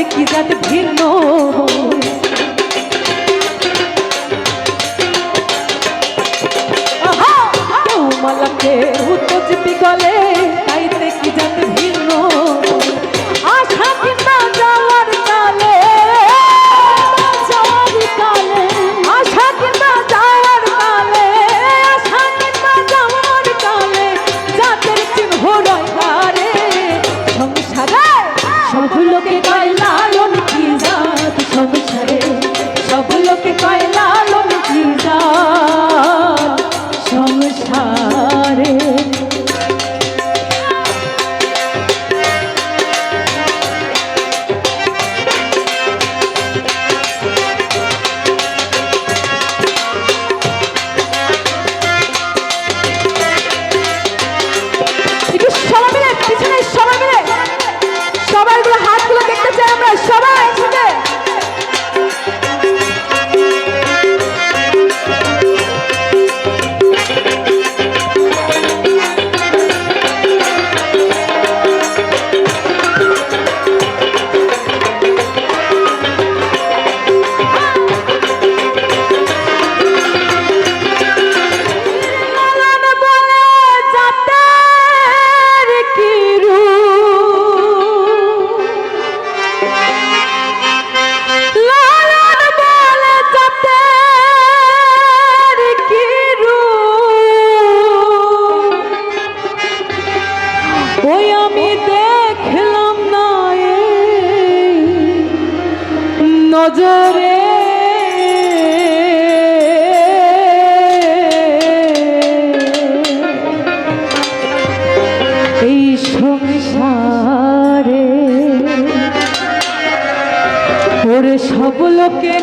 দেখি যাতে ভিন্ন নজরে। এই সংসারে ওরে সব লোকে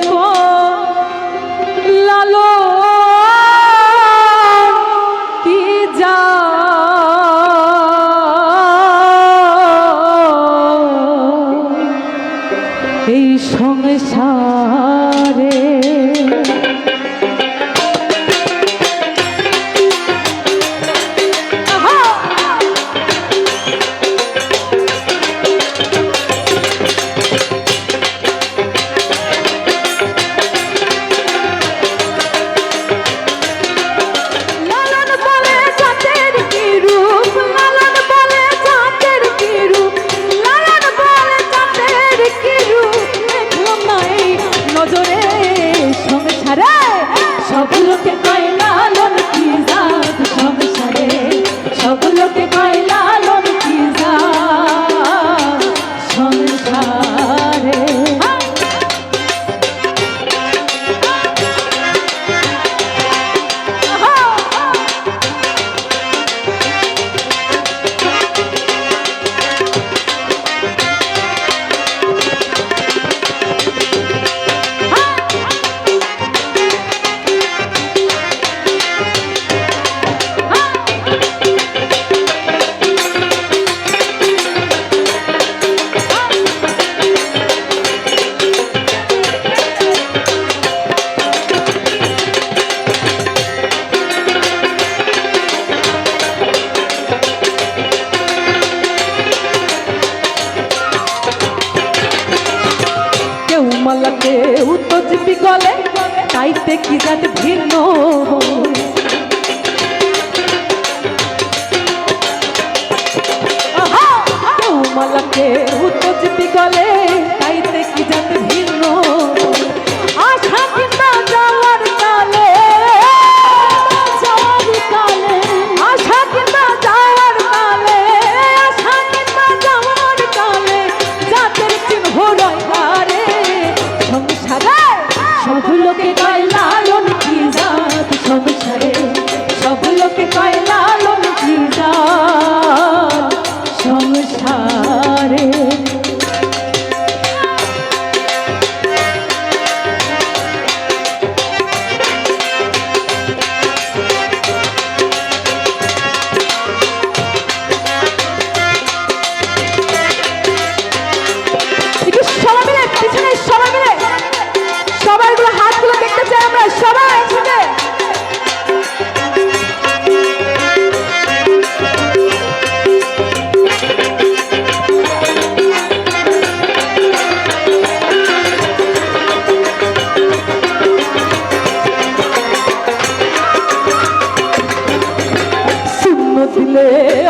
দেখি যাতে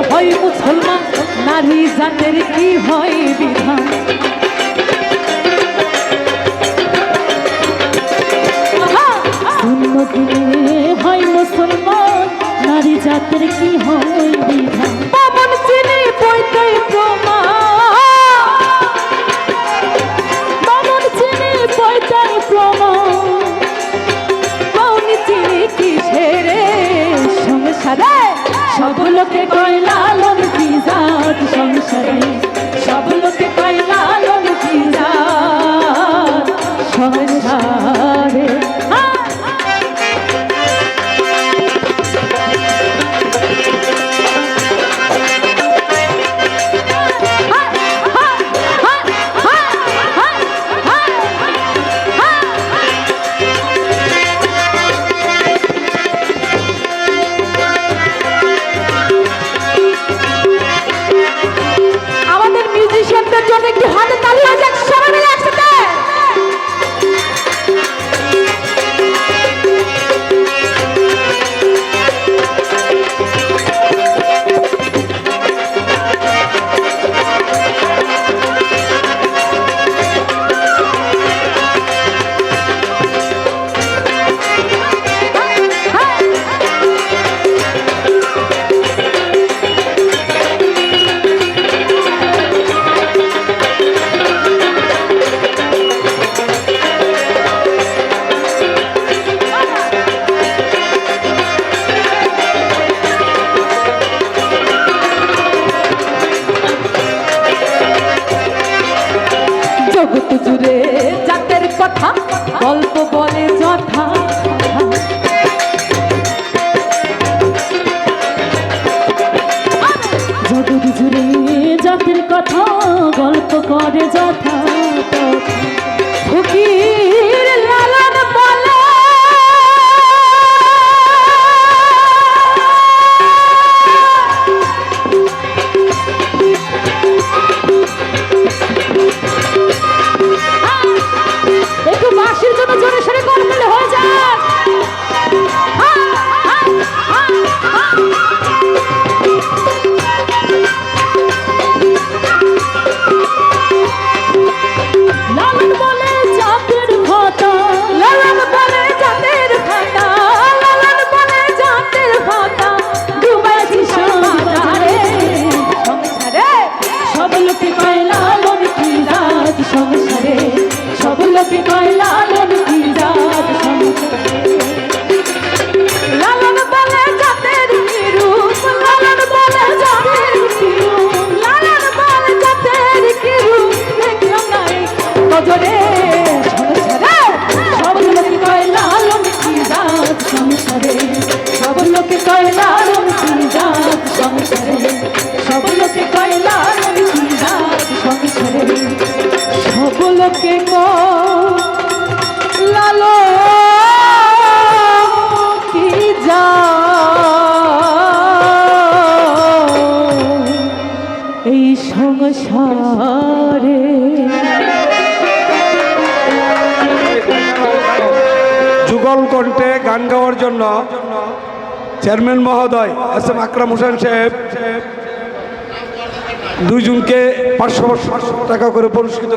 হয় মুসলমান নারী জাতের কি হয় বিধান? হয় মুসলমান নারী জাতের কি হয় বিধান? ব্যক্তি হঠাৎ যাবে যথা কয় লালন কি জাত সংসারে, সব লোকে সংসারে, সব লোকে লালন কি জাত এই সংসারে। যুগল কণ্ঠে গান গাওয়ার জন্য চেয়ারম্যান মহোদয় এস এম আকরাম হোসেন সাহেব দুইজনকে পাঁচশো টাকা করে পুরস্কৃত